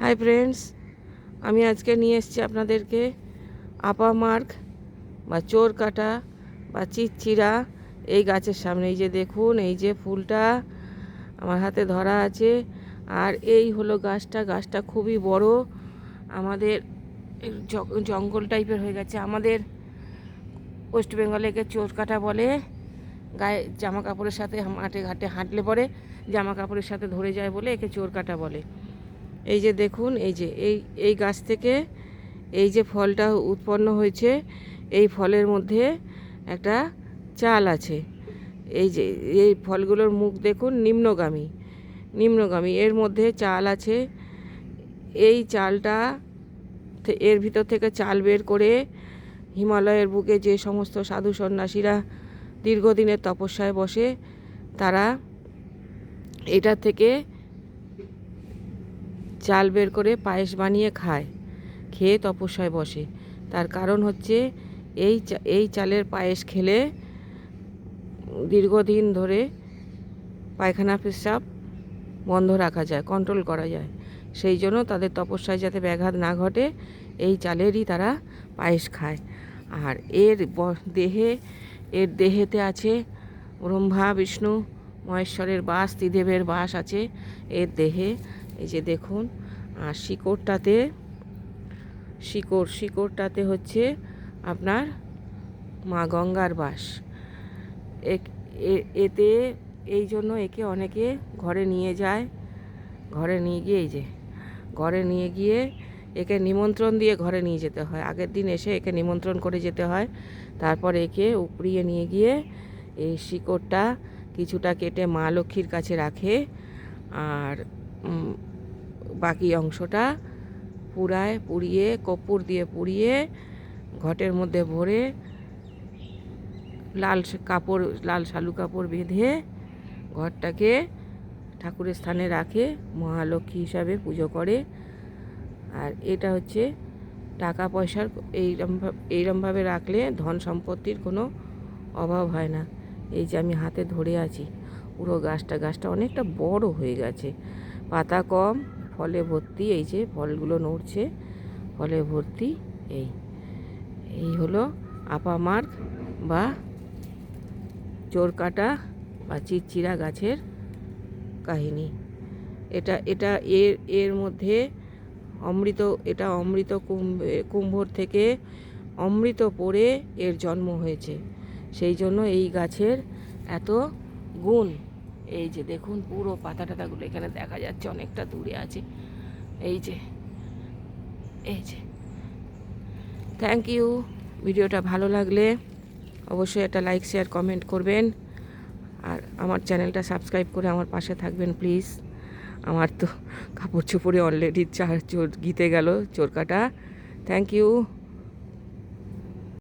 Hi friends আমি আজকে নিয়ে এসেছি আপনাদেরকে আপা মার্ক বা চোর কাটা বা চিচ্চিরা এই গাছের সামনে। এই যে দেখুন, এই যে ফুলটা আমার হাতে ধরা আছে। আর এই হলো গাছটা। গাছটা খুবই বড়। আমাদের জঙ্গল টাইপের হয়ে গেছে। আমাদের ওয়েস্ট বেঙ্গলে একে চোর কাটা বলে। গায়ে জামা কাপড়ের সাথে মাঠে ঘাটে হাঁটলে পরে জামা কাপড়ের সাথে ধরে যায় বলে একে চোর কাটা বলে। এই যে দেখুন, এই যে, এই এই গাছ থেকে এই যে ফলটা উৎপন্ন হয়েছে, এই ফলের মধ্যে একটা চাল আছে। এই যে, এই ফলগুলোর মুখ দেখুন, নিম্নগামী নিম্নগামী। এর মধ্যে চাল আছে। এই চালটা এর ভিতর থেকে চাল বের করে হিমালয়ের বুকে যে সমস্ত সাধু সন্ন্যাসীরা দীর্ঘদিনের তপস্যায় বসে, তারা এটা থেকে চাল বের করে পায়েস বানিয়ে খায়। খেয়ে তপস্যায় বসে। তার কারণ হচ্ছে, এই এই চালের পায়েস খেলে দীর্ঘদিন ধরে পায়খানা পেশাব বন্ধ রাখা যায় কন্ট্রোল করা যায়। সেই জন্য তাদের তপস্যায় যাতে ব্যাঘাত না ঘটে, এই চালেরই তারা পায়েস খায়। আর এর দেহে, এর দেহেতে আছে ব্রহ্মা, বিষ্ণু, মহেশ্বরের বাস, ত্রিদেবের বাস আছে। এর দেহে এই যে দেখুন, আর শিকড়টাতে, শিকড়, শিকড়টাতে হচ্ছে আপনার মা গঙ্গার বাস। এতে এই জন্য একে অনেকে ঘরে নিয়ে যায়, ঘরে নিয়ে গিয়ে এই যে, ঘরে নিয়ে গিয়ে একে নিমন্ত্রণ দিয়ে ঘরে নিয়ে যেতে হয়। আগের দিন এসে একে নিমন্ত্রণ করে যেতে হয়, তারপর একে উপড়িয়ে নিয়ে গিয়ে এই শিকড়টা কিছুটা কেটে মা লক্ষ্মীর কাছে রাখে, আর বাকি অংশটা পুরায় পুড়িয়ে, কর্পূর দিয়ে পুড়িয়ে, ঘটের মধ্যে ভরে লাল কাপড়, লাল শালু কাপড় বেঁধে ঘরটাকে ঠাকুরের স্থানে রাখে, মহালক্ষ্মী হিসাবে পুজো করে। আর এটা হচ্ছে টাকা পয়সার এইরম এইরমভাবে রাখলে ধন সম্পত্তির কোনো অভাব হয় না। এই যে আমি হাতে ধরে আছি, পুরো গাছটা গাছটা অনেকটা বড় হয়ে গেছে। পাতা কম, ফলে ভর্তি, এই যে ফলগুলো নড়ছে, ফলে ভর্তি, এই। এই হলো আপা মার্ক বা চোর কাটা বা চিরচিরা গাছের কাহিনী। এটা এটা এর এর মধ্যে অমৃত, এটা অমৃত কুম্ভে, কুম্ভর থেকে অমৃত পড়ে এর জন্ম হয়েছে। সেই জন্য এই গাছের এত গুণ। এই যে দেখুন, পুরো পাতা টাতাগুলো এখানে দেখা যাচ্ছে অনেকটা দূরে আছে। এই যে এই যে। থ্যাংক ইউ ভিডিওটা ভালো লাগলে অবশ্যই একটা লাইক শেয়ার কমেন্ট করবেন। আর আমার চ্যানেলটা সাবস্ক্রাইব করে আমার পাশে থাকবেন প্লিজ আমার তো কাপড় চোপড়ে অলরেডি চার চোর গিতে গেল, চোরকাটা। Thank you